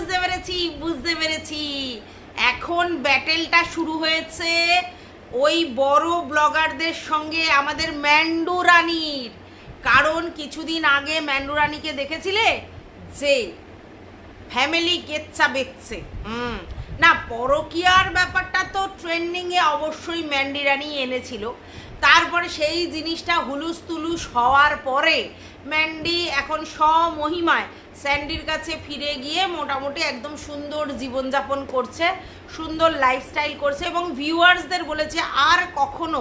বুঝতে পেরেছি বুঝতে পেরেছি। এখন ব্যাটেলটা শুরু হয়েছে ওই বড় ব্লগারদের সঙ্গে আমাদের ম্যান্ডু রানীর। কারণ কিছুদিন আগে ম্যান্ডু রানীকে দেখেছিলে? যে ফ্যামিলি কেচ্ছা বেচছে হুম। না, পরকিয়ার ব্যাপারটা তো ট্রেন্ডিংয়ে অবশ্যই ম্যান্ডি রানী এনেছিল। তারপরে সেই জিনিসটা হুলুস তুলুস হওয়ার পরে ম্যান্ডি এখন স্বমহিমায় স্যান্ডির কাছে ফিরে গিয়ে মোটামুটি একদম সুন্দর জীবনযাপন করছে, সুন্দর লাইফস্টাইল করছে এবং ভিউয়ার্সদের বলেছে আর কখনো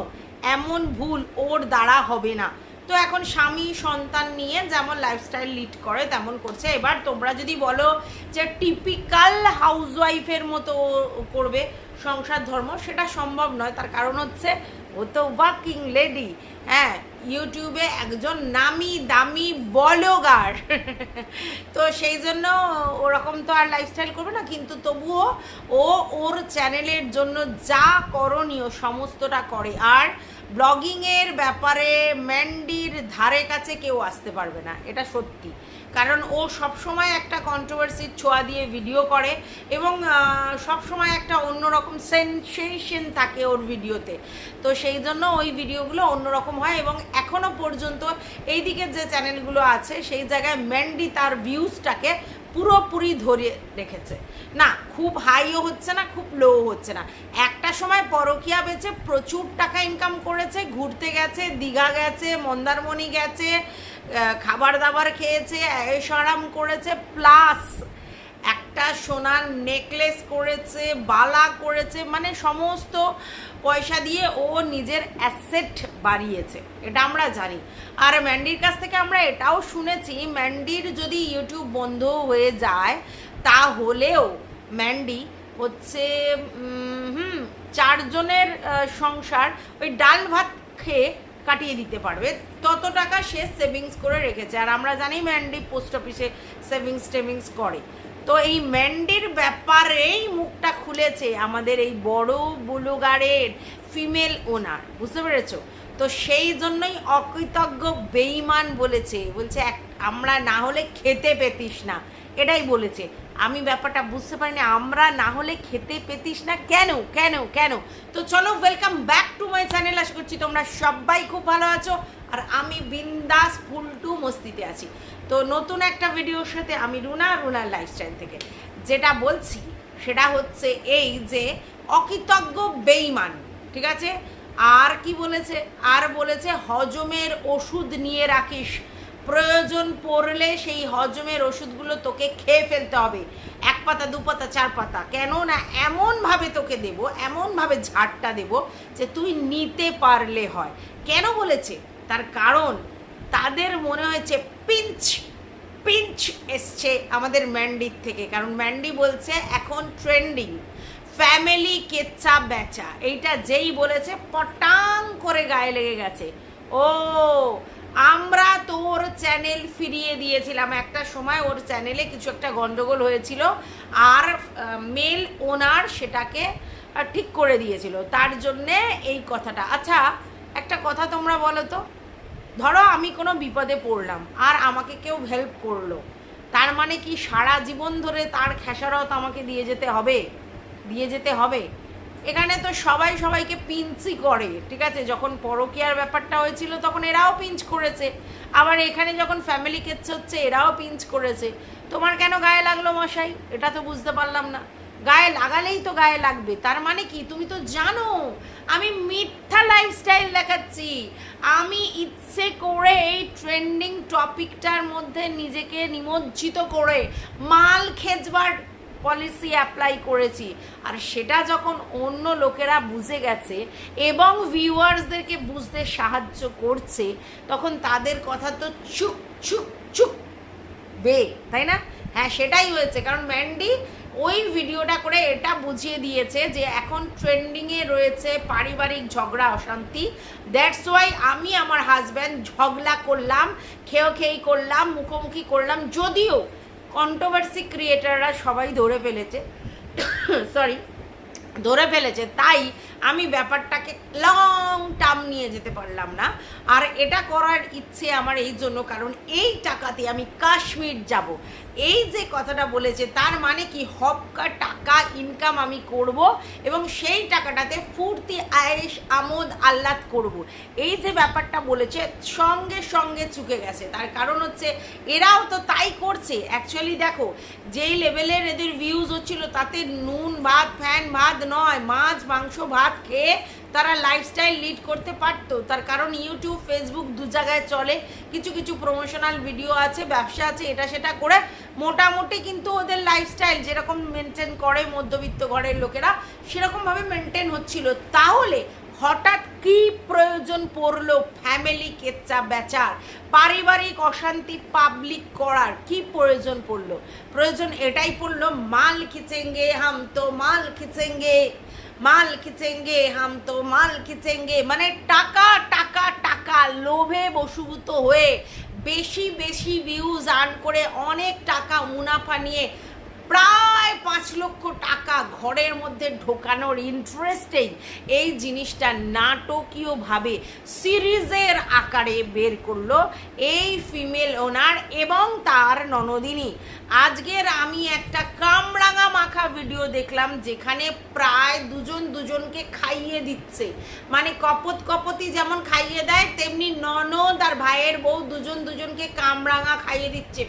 এমন ভুল ওর দ্বারা হবে না। তো এখন স্বামী সন্তান নিয়ে যেমন লাইফস্টাইল লিড করে, তেমন করছে। এবার তোমরা যদি বলো যে টিপিক্যাল হাউসওয়াইফের মতো করবে সংসার ধর্ম, সেটা সম্ভব নয়। তার কারণ হচ্ছে ও তো ওয়ার্কিং লেডি হ্যাঁ ইউটিউবে একজন নামি দামি বলগার। তো সেই জন্য ওরকম তো আর লাইফস্টাইল করবে না, কিন্তু তবুও ও ওর চ্যানেলের জন্য যা করণীয় সমস্তটা করে। আর ব্লগিংয়ের ব্যাপারে ম্যান্ডির ধারে কাছে কেউ আসতে পারবে না, এটা সত্যি। কারণ ও সবসময় একটা কন্ট্রোভার্সির ছোঁয়া দিয়ে ভিডিও করে এবং সবসময় একটা অন্যরকম সেনসেশন থাকে ওর ভিডিওতে তো সেই জন্য ওই ভিডিওগুলো অন্যরকম হয় এবং এখনও পর্যন্ত এই দিকের যে চ্যানেলগুলো আছে, সেই জায়গায় ম্যান্ডি তার ভিউজটাকে পুরোপুরি ধরে রেখেছে। না, খুব হাইও হচ্ছে না, খুব লো হচ্ছে না। একটা সময় পরকিয়া বেচে প্রচুর টাকা ইনকাম করেছে, ঘুরতে গেছে, দীঘা গেছে, মন্দারমণি গেছে খাবার দাবার খেয়েছে আরাম করেছে প্লাস একটা সোনার নেকলেস করেছে, বালা করেছে মানে সমস্ত পয়সা দিয়ে ও নিজের অ্যাসেট বাড়িয়েছে। এটা আমরা জানি। আর ম্যান্ডির কাছ থেকে আমরা এটাও শুনেছি, ম্যান্ডির যদি ইউটিউব বন্ধ হয়ে যায়, তাহলেও ম্যান্ডি হচ্ছে হুম, চারজনের সংসার ওই ডাল ভাত খেয়ে কাটিয়ে দিতে পারবে। তত টাকা সে সেভিংস করে রেখেছে। আর আমরা জানি ম্যান্ডি পোস্ট অফিসে সেভিংস টেভিংস করে। তো এই ম্যান্ডির ব্যাপারেই মুখটা খুলেছে আমাদের এই বড় বুলুগারের ফিমেল ওনার, বুঝতে পেরেছ? তো সেই জন্যই অকৃতজ্ঞ বেইমান বলেছে, বলছে, এক, আমরা না হলে খেতে পেতিস না। এটাই বলেছে। আমি ব্যাপারটা বুঝতে পারিনি, আমরা না হলে খেতে পেতিস না? কেন? কেন? কেন? তো চলো welcome back to my channel আশা করছি তোমরা সবাই খুব ভালো আছো। আর আমি বিন্দাস ফুলটু মস্তিতে আছি। তো নতুন একটা ভিডিওর সাথে আমি রুনা রুনার লাইফস্টাইল থেকে। যেটা বলছি, সেটা হচ্ছে এই যে অকৃতজ্ঞ বেইমান ঠিক আছে? আর কি বলেছে? আর বলেছে, হজমের ওষুধ নিয়ে রাখিস। প্রয়োজন পড়লে সেই হজমের ওষুধগুলো তোকে খেয়ে ফেলতে হবে। এক পাতা, দু পাতা, চার পাতা। কেন না এমনভাবে তোকে দেব, এমনভাবে ঝাড়টা দেব যে তুই নিতে পারলে হয়। কেন বলেছে? তার কারণ তাদের মনে হয়েছে পিঞ্চ পিঞ্চ এসছে আমাদের ম্যান্ডির থেকে। কারণ ম্যান্ডি বলছে, এখন ট্রেন্ডিং। ফ্যামিলি কেচ্চা বেচা। এইটা যেই বলেছে, পটাং করে গায়ে লেগে গেছে। ও, আমরা তোর চ্যানেল ফিরিয়ে দিয়েছিলাম। একটা সময় ওর চ্যানেলে কিছু একটা গন্ডগোল হয়েছিল, আর মেল ওনার সেটাকে ঠিক করে দিয়েছিল। তার জন্যে এই কথাটা। আচ্ছা একটা কথা তোমরা বলো তো। ধরো আমি কোনো বিপদে পড়লাম, আর আমাকে কেউ হেল্প করল, তার মানে কি সারা জীবন ধরে তার খেসারত আমাকে দিয়ে যেতে হবে? দিয়ে যেতে হবে? এখানে তো সবাই সবাইকে পিঞ্চই করে, ঠিক আছে? যখন পরকিয়ার ব্যাপারটা হয়েছিল তখন এরাও পিঞ্চ করেছে, আবার এখানে যখন ফ্যামিলি কেচ্ছে হচ্ছে এরাও পিঞ্চ করেছে। তোমার কেন গায়ে লাগল মশাই? এটা তো বুঝতে পারলাম না। গায়ে লাগালেই তো গায়ে লাগবে। তার মানে কি? তুমি তো জানো, আমি মিথ্যা লাইফস্টাইল দেখাচ্ছি। আমি ইচ্ছে করে এই ট্রেন্ডিং টপিকটার মধ্যে নিজেকে নিমজ্জিত করে মাল খেজবার পলিসি অ্যাপ্লাই করেছি। আর সেটা যখন অন্য লোকেরা বুঝে গেছে এবং ভিউয়ার্সদেরকে বুঝতে সাহায্য করছে, তখন তাদের কথা তো চুপ চুপ চুপ বে, তাই না? হ্যাঁ সেটাই হয়েছে। কারণ ম্যান্ডি ওই ভিডিওটা করে এটা বুঝিয়ে দিয়েছে যে এখন ট্রেন্ডিংয়ে রয়েছে পারিবারিক ঝগড়া, অশান্তি। দ্যাটস ওয়াই আমি আমার হাজব্যান্ড ঝগড়া করলাম খেয়ে খেয়ে করলাম, মুখোমুখি করলাম, যদিও কন্ট্রোভার্সি ক্রিয়েটাররা সবাই ধরে ফেলেছে। সরি ধরে ফেলেছে। তাই আমি ব্যাপারটাকে লং টার্ম নিয়ে যেতে পারলাম না। আর এটা করার ইচ্ছে আমার এই জন্য, কারণ এই টাকাতে আমি কাশ্মীর যাব। এই যে কথাটা বলেছে, তার মানে কি? হপকা টাকা ইনকাম আমি করব এবং সেই টাকাটাতে ফুর্তি আয়েস আমোদ, আহ্লাদ করব। এই যে ব্যাপারটা বলেছে, সঙ্গে সঙ্গে চুকে গেছে। তার কারণ হচ্ছে, এরাও তো তাই করছে। অ্যাকচুয়ালি দেখো, যেই লেভেলের এদের ভিউজ হচ্ছিল, তাতে নুন, ভাত, ফ্যান, ভাত নয়, মাছ, মাংস, ভাত খেয়ে তারা লাইফস্টাইল লিড করতে পারতো। তার কারণ ইউটিউব ফেসবুক দু জায়গায় চলে। কিছু কিছু প্রমোশনাল ভিডিও আছে, ব্যবসা আছে, এটা সেটা করে। মোটামুটি কিন্তু ওদের লাইফস্টাইল যেরকম মেনটেন করে মধ্যবিত্ত ঘরের লোকেরা সেরকমভাবে মেনটেন হচ্ছিল। তাহলে হঠাৎ কি প্রয়োজন পড়ল ফ্যামিলি কেচ্চা বেচার? পারিবারিক অশান্তি পাবলিক করার কি প্রয়োজন পড়ল? প্রয়োজন এটাই পড়ল, মাল খিচেঙ্গে হাম তো মাল খিচেঙ্গে। মাল খিচেঙ্গে, হাম তো মাল খিচেঙ্গে। মানে টাকা টাকা টাকা, লোভে বসুভূত হয়ে বেশি বেশি ভিউজ আর্ন করে অনেক টাকা মুনাফা নিয়ে প্রায় পাঁচ লক্ষ টাকা ঘরের মধ্যে ঢোকানোর ইন্টারেস্টেই এই জিনিসটা নাটকীয়ভাবে সিরিজের আকারে বের করল এই ফিমেল ওনার এবং তার ননদিনী। আজকের আমি একটা কামরাঙা মাখা ভিডিও দেখলাম যেখানে প্রায় দুজন দুজনকে খাইয়ে দিচ্ছে। মানে কপত কপতি যেমন খাইয়ে দেয়, তেমনি ননদ আর ভাইয়ের বউ দুজন দুজনকে কামরাঙা খাইয়ে দিচ্ছে।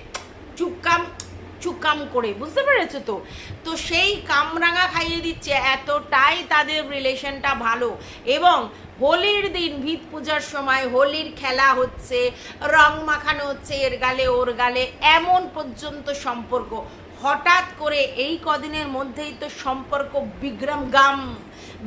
চুপকাম চুকাম করে, বুঝতে পেরেছ তো? তো সেই কামরাঙা খাইয়ে দিচ্ছে, এতটাই তাদের রিলেশনটা ভালো। এবং হোলির দিন, ভিত পূজার সময় হোলির খেলা হচ্ছে, রং মাখানো হচ্ছে এর গালে ওর গালে, এমন পর্যন্ত সম্পর্ক। হঠাৎ করে এই কদিনের মধ্যেই তো সম্পর্ক বিগ্রাম গাম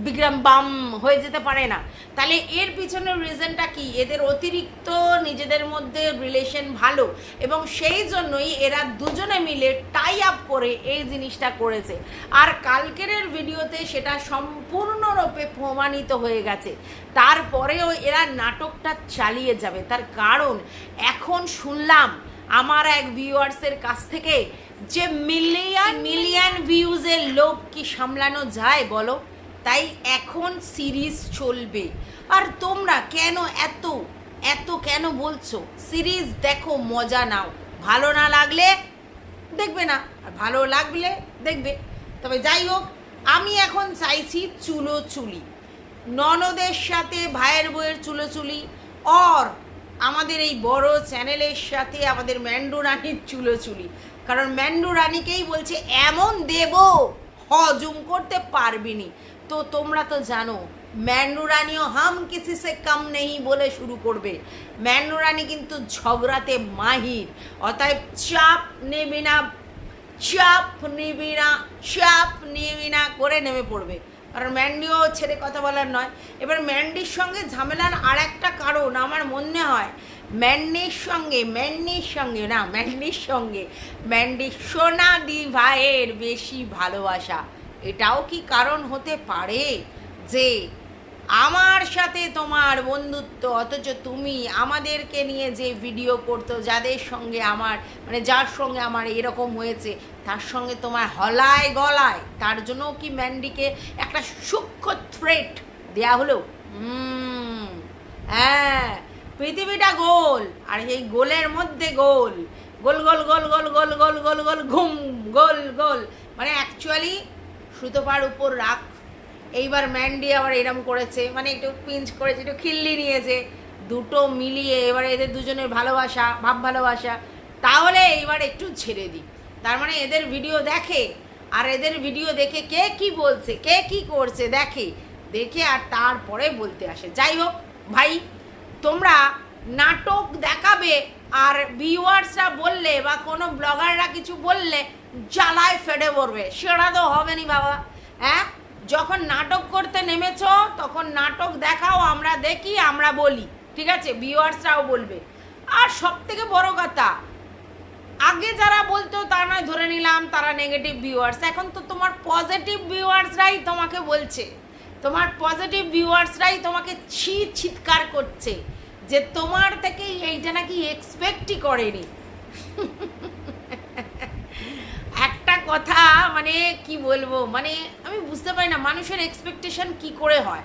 বিগ্রাম বাম হয়ে যেতে পারে না। তাহলে এর পিছনের রিজনটা কি? এদের অতিরিক্ত নিজেদের মধ্যে রিলেশন ভালো এবং সেই জন্যই এরা দুজনে মিলে টাই আপ করে এই জিনিসটা করেছে। আর কালকের ভিডিওতে সেটা সম্পূর্ণরূপে প্রমাণিত হয়ে গেছে। তারপরেও এরা নাটকটা চালিয়ে যাবে। তার কারণ, এখন শুনলাম আমার এক ভিউয়ার্সের কাছ থেকে যে মিলিয়ন মিলিয়ন ভিউজের লোভ কি সামলানো যায় বলো? তাই এখন সিরিজ চলবে। আর তোমরা কেন এত এত কেন বলছো? সিরিজ দেখো, মজা নাও। ভালো না লাগলে দেখবে না, আর ভালো লাগলে দেখবে। তবে যাই হোক, আমি এখন চাইছি চুলো চুলি ননদের সাথে, ভাইয়ের বইয়ের চুলো চুলি অর আমাদের এই বড় চ্যানেলের সাথে আমাদের ম্যান্ডু রানীর চুলো চুলি কারণ ম্যান্ডু রানীকেই বলছে, এমন দেব, হজম করতে পারবিনি। তো তোমরা তো জানো, ম্যান্ডু রানীও হাম কিসি সে কম নেই বলে শুরু করবে। ম্যান্ডু রানী কিন্তু ঝগড়াতে মাহির, অতএব চাপ নেবে না, চাপ নিবি না, চাপ নিবি না করে নেমে পড়বে। কারণ ম্যান্ডিও ছেড়ে কথা বলার নয়। এবার ম্যান্ডির সঙ্গে ঝামেলার আর একটা কারণ আমার মনে হয়, ম্যান্ডির সঙ্গে ম্যান্ডির সঙ্গে না, ম্যান্ডির সঙ্গে, ম্যান্ডির সোনাদি ভাইয়ের বেশি ভালোবাসা। এটাও কি কারণ হতে পারে যে আমার সাথে তোমার বন্ধুত্ব অথচ তুমি আমাদেরকে নিয়ে যে ভিডিও করতো যাদের সঙ্গে আমার মানে যার সঙ্গে আমার এরকম হয়েছে তার সঙ্গে তোমার হলায় গলায় তার জন্য কি ম্যান্ডিকে একটা সূক্ষ্ম থ্রেট দেয়া হলো হ্যাঁ পৃথিবীটা গোল আর এই গোলের মধ্যে গোল গোল গোল গোল গোল গোল গোল গোল গোল ঘুম গোল গোল মানে অ্যাকচুয়ালি সুতোপার উপর রাখ। এইবার ম্যান্ডি আবার এরম করেছে মানে একটু পিঞ্চ করেছে, একটু খিল্লি নিয়েছে। দুটো মিলিয়ে এবার এদের দুজনের ভালোবাসা, ভাব ভালোবাসা। তাহলে এইবার একটু ছেড়ে দিই। তার মানে এদের ভিডিও দেখে, আর এদের ভিডিও দেখে কে কি বলছে, কে কি করছে দেখে দেখে আর তারপরে বলতে আসে। যাই হোক, ভাই, তোমরা নাটক দেখাবে, আর ভিউয়ার্সরা বললে বা কোনো ব্লগাররা কিছু বললে জ্বালায় ফেটে পড়বে সেটা তো হবে নি বাবা হ্যাঁ? যখন নাটক করতে নেমেছ, তখন নাটক দেখাও, আমরা দেখি, আমরা বলি, ঠিক আছে? ভিউয়ার্সরাও বলবে। আর সব থেকে বড় কথা, আগে যারা বলতো, তা নয়, ধরে নিলাম তারা নেগেটিভ ভিউয়ার্স এখন তো তোমার পজিটিভ ভিউয়ার্সরাই তোমাকে বলছে। তোমার পজিটিভ ভিউয়ার্সরাই তোমাকে ছি চিৎকার করছে যে তোমার থেকে এইটা নাকি এক্সপেক্টই করেনি। কথা মানে কি বলব মানে আমি বুঝতে পারি না মানুষের এক্সপেকটেশন কি করে হয়।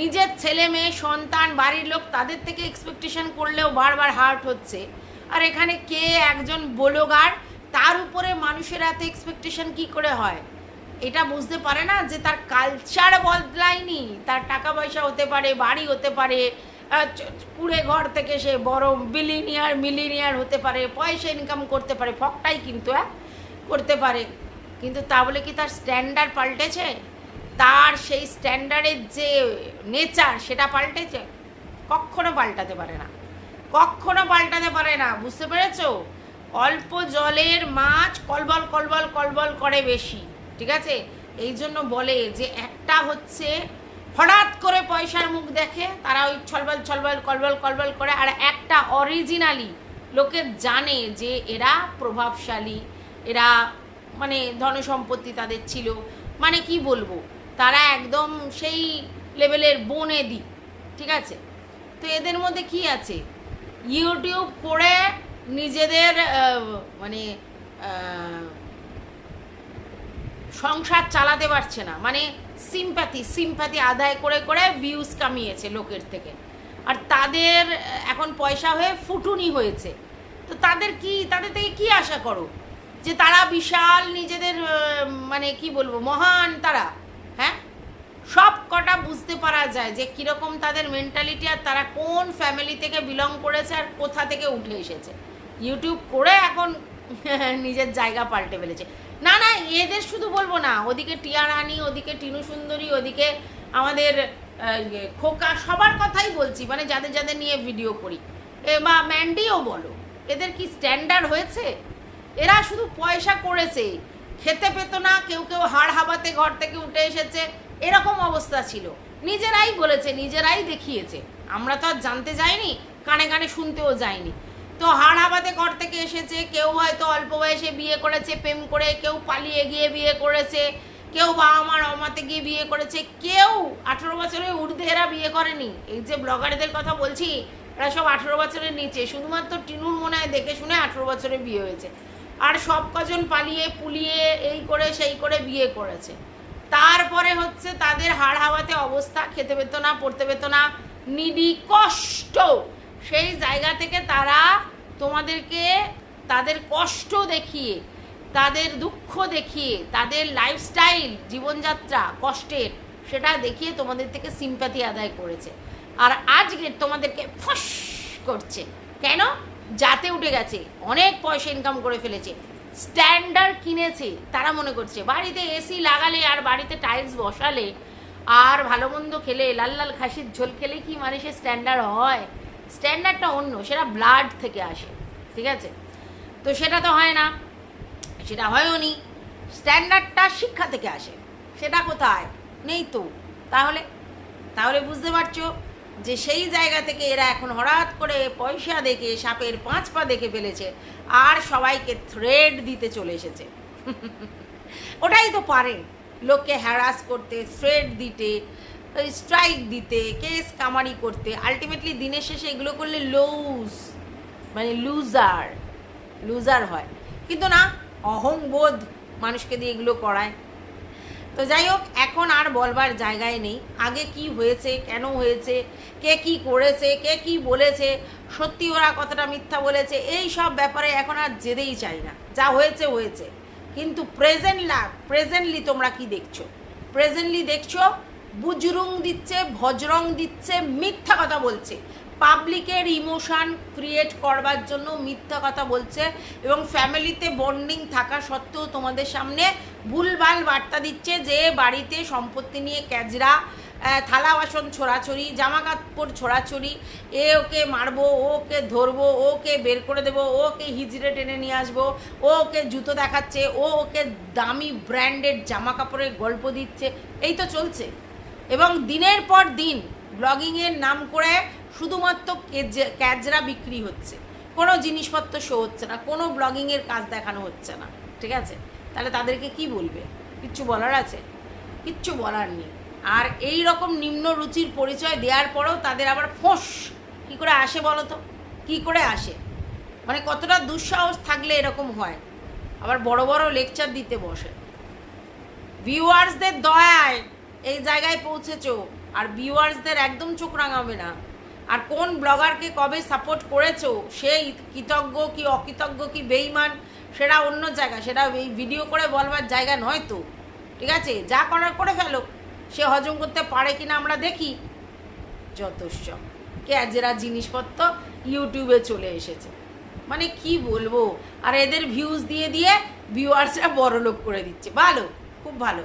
নিজের ছেলে মেয়ে, সন্তান, বাড়ির লোক তাদের থেকে এক্সপেকটেশন করলেও বারবার হার্ট হচ্ছে। আর এখানে কে একজন বলোগার, তার উপরে মানুষের এত এক্সপেকটেশন কি করে হয়? এটা বুঝতে পারে না যে তার কালচার বদলায়নি। তার টাকা পয়সা হতে পারে, বাড়ি হতে পারে কুড়ে ঘর থেকে সে বড় বিলিনিয়ার মিলিনিয়ার হতে পারে, পয়সা ইনকাম করতে পারে, ফকটাই কিন্তু হ্যাঁ? করতে পারে। কিন্তু তা বলে কি তার স্ট্যান্ডার্ড পাল্টেছে? তার সেই স্ট্যান্ডার্ডের যে নেচার সেটা পাল্টেছে? কখনো পাল্টাতে পারে না। কখনো পাল্টাতে পারে না, বুঝতে পেরেছ? অল্প জলের মাছ কলবল কলবল কলবল করে বেশি, ঠিক আছে? এই জন্য বলে যে একটা হচ্ছে হঠাৎ করে পয়সার মুখ দেখে, তারা ওই ছলবল ছলবল, কলবল কলবল করে, আর একটা অরিজিনালি লোকে জানে যে এরা প্রভাবশালী। এরা মানে ধনসম্পত্তি তাদের ছিল। মানে কি বলব? তারা একদম সেই লেভেলের বনে দি, ঠিক আছে? তো এদের মধ্যে কি আছে? ইউটিউব করে নিজেদের মানে সংসার চালাতে পারছে না। মানে সিম্প্যাথি সিম্প্যাথি আদায় করে করে ভিউজ কামিয়েছে লোকের থেকে। আর তাদের এখন পয়সা হয়ে ফুটুনি হয়েছে। তো তাদের কি, তাদের থেকে কি আশা করো? যে তারা বিশাল নিজেদের মানে কি বলব মহান তারা হ্যাঁ? সব কটা বুঝতে পারা যায় যে কীরকম তাদের মেন্টালিটি আর তারা কোন ফ্যামিলি থেকে বিলং করেছে আর কোথা থেকে উঠে এসেছে। ইউটিউব করে এখন নিজের জায়গা পাল্টে ফেলেছে। না না এদের শুধু বলব না ওদিকে টিয়া ওদিকে টিনু সুন্দরী ওদিকে আমাদের ইয়ে, খোকা সবার কথাই বলছি মানে যাদের যাদের নিয়ে ভিডিও করি। এ বা ম্যান্ডিও বলো এদের কি স্ট্যান্ডার্ড হয়েছে? এরা শুধু পয়সা করেছে। খেতে পেত না, কেউ কেউ হাড় হাবাতে ঘর থেকে উঠে এসেছে, এরকম অবস্থা ছিল। নিজেরাই বলেছে, নিজেরাই দেখিয়েছে। আমরা তো আর জানতে যাইনি, কানে কানে শুনতেও যাইনি। তো হাড় হাবাতে ঘর থেকে এসেছে, কেউ হয়তো অল্প বয়সে বিয়ে করেছে, প্রেম করে কেউ পালিয়ে গিয়ে বিয়ে করেছে, কেউ বাবা মার অমাতে গিয়ে বিয়ে করেছে, কেউ আঠেরো বছরের ঊর্ধ্বে এরা বিয়ে করেনি। এই যে ব্লগারদের কথা বলছি, এরা সব আঠেরো বছরের নিচে। শুধুমাত্র টিনুর মনে হয় দেখে শুনে আঠেরো বছরে বিয়ে হয়েছে। আর সব কজন পালিয়ে, পুলিয়ে, এই করে, সেই করে বিয়ে করেছে। তারপরে হচ্ছে তাদের হাড় হাওয়াতে অবস্থা, খেতে পেতো না, পড়তে পেতো না, নিডি কষ্ট। সেই জায়গা থেকে তারা তোমাদেরকে তাদের কষ্ট দেখিয়ে, তাদের দুঃখ দেখিয়ে, তাদের লাইফস্টাইল জীবনযাত্রা, কষ্টের, সেটা দেখিয়ে তোমাদের থেকে সিম্প্যাথি আদায় করেছে। আর আজকে তোমাদেরকে ফস করছে। কেন? যাতে উঠে গেছে। অনেক পয়সা ইনকাম করে ফেলেছে। স্ট্যান্ডার্ড কিনেছে, তারা মনে করছে। বাড়িতে এসি লাগালে আর বাড়িতে টাইলস বসালে আর ভালো মন্দ খেলে, লাল লাল খাসির ঝোল খেলে কি মানে সে স্ট্যান্ডার্ড হয় স্ট্যান্ডার্ডটা অন্য, সেটা ব্লাড থেকে আসে, ঠিক আছে? তো সেটা তো হয় না, সেটা হয়ও নি। স্ট্যান্ডার্ডটা শিক্ষা থেকে আসে, সেটা কোথায়? নেই তো। তাহলে তাহলে বুঝতে পারছ? যে সেই জায়গা থেকে এরা এখন হঠাৎ করে পয়সা দেখে, সাপের পাঁচ পা দেখে ফেলেছে আর সবাইকে থ্রেড দিতে চলে এসেছে। ওটাই তো পারে। লোককে হ্যারাস করতে থ্রেড দিতে স্ট্রাইক দিতে কেস কামারি করতে আলটিমেটলি দিনের শেষে এগুলো করলে লুজ মানে লুজার লুজার হয়। কিন্তু না, অহংবোধ মানুষকে দিয়ে এগুলো করায়। তো যাই হোক, এখন আর বলবার জায়গায় নেই। আগে কি হয়েছে, কেন হয়েছে, কে কি করেছে, কে কি বলেছে, সত্যি ওরা কতটা মিথ্যা বলেছে, এই সব ব্যাপারে এখন আর যেতেই চাই না। যা হয়েছে হয়েছে। কিন্তু প্রেজেন্ট লাভ প্রেজেন্টলি তোমরা কি দেখছ? প্রেজেন্টলি দেখছ বুজরুং দিচ্ছে, ভজরং দিচ্ছে, মিথ্যা কথা বলছে। পাবলিকের ইমোশন ক্রিয়েট করবার জন্য মিথ্যা কথা বলছে এবং ফ্যামিলিতে বন্ডিং থাকা সত্ত্বেও তোমাদের সামনে ভুলভাল বার্তা দিচ্ছে যে বাড়িতে সম্পত্তি নিয়ে ক্যাজরা থালা বাসন ছোড়াছড়ি জামা কাপড় ছোড়াছড়ি, এ ওকে মারবো ওকে ধরবো ওকে বের করে দেবো ওকে হিজড়ে টেনে নিয়ে আসব, ও ওকে জুতো দেখাচ্ছে, ও ওকে দামি ব্র্যান্ডেড জামা কাপড়ের গল্প দিচ্ছে, এই তো চলছে। এবং দিনের পর দিন ব্লগিংয়ের নাম করে শুধুমাত্র ক্যাজরা বিক্রি হচ্ছে, কোনো জিনিসপত্র শো হচ্ছে না, কোনো ব্লগিংয়ের কাজ দেখানো হচ্ছে না, ঠিক আছে? তাহলে তাদেরকে কি বলবে? কিচ্ছু বলার আছে? কিচ্ছু বলার নেই। আর এই রকম নিম্ন রুচির পরিচয় দেওয়ার পরেও তাদের আবার ফোঁস। কী করে আসে বলো তো? কী করে আসে? মানে কতটা দুঃসাহস থাকলে এরকম হয়? আবার বড় বড় লেকচার দিতে বসে। ভিউয়ার্সদের দয়ায় এই জায়গায় পৌঁছেছো, আর ভিউয়ার্সদের একদম চোখ রাঙাবে না। আর কোন ব্লগারকে কবে সাপোর্ট করেছ? সে কৃতজ্ঞ কি অকৃতজ্ঞ কি বেইমান সেটা অন্য জায়গা। সেটা এই ভিডিও করে বলবার জায়গা নয় তো। ঠিক আছে? যা করার করে ফেলো। সে হজম করতে পারে কিনা আমরা দেখি। যথেষ্ট। ক্যাজেরা জিনিসপত্র ইউটিউবে চলে এসেছে। মানে কি বলব? আর এদের ভিউজ দিয়ে দিয়ে ভিউয়ার্সরা বড় লোক করে দিচ্ছে। ভালো? খুব ভালো।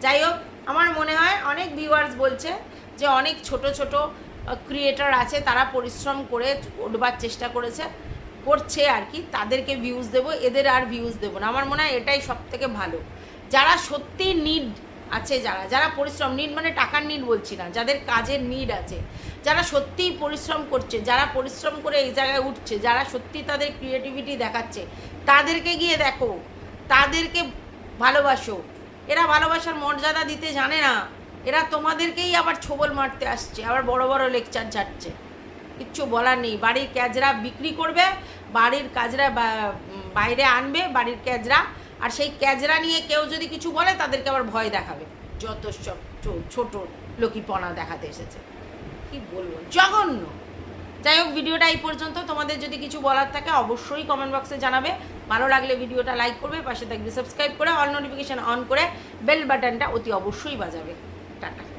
যাই হোক, আমার মনে হয় অনেক ভিউয়ার্স বলছে যে অনেক ছোট ছোট ক্রিয়েটার আছে, তারা পরিশ্রম করে উঠবার চেষ্টা করেছে, করছে আর কি, তাদেরকে ভিউজ দেবো, এদের আর ভিউজ দেবো না। আমার মনে হয় এটাই সব থেকে ভালো। যারা সত্যি নিড আছে, যারা যারা পরিশ্রম নিড মানে টাকার নিড বলছি না, যাদের কাজের নিড আছে, যারা সত্যিই পরিশ্রম করছে, যারা পরিশ্রম করে এই জায়গায় উঠছে, যারা সত্যি তাদের ক্রিয়েটিভিটি দেখাচ্ছে, তাদেরকে গিয়ে দেখো, তাদেরকে ভালোবাসো। এরা ভালোবাসার মর্যাদা দিতে জানে না। এরা তোমাদেরকেই আবার ছোবল মারতে আসছে, আবার বড় বড় লেকচার ছাড়ছে। কিচ্ছু বলার নেই। বাড়ির ক্যাজরা বিক্রি করবে, বাড়ির কাজরা বাইরে আনবে, বাড়ির ক্যাজরা। আর সেই ক্যাজরা নিয়ে কেউ যদি কিছু বলে, তাদেরকে আবার ভয় দেখাবে। যত সব ছোট লোকিপনা দেখাতে এসেছে। কি বলব? জঘন্য। যাই হোক, ভিডিওটা এই পর্যন্ত। তোমাদের যদি কিছু বলার থাকে, অবশ্যই কমেন্ট বক্সে জানাবে। ভালো লাগলে ভিডিওটা লাইক করবে, পাশে থাকবে সাবস্ক্রাইব করে অল নোটিফিকেশান অন করে বেল বাটনটা অতি অবশ্যই বাজাবে। Tata.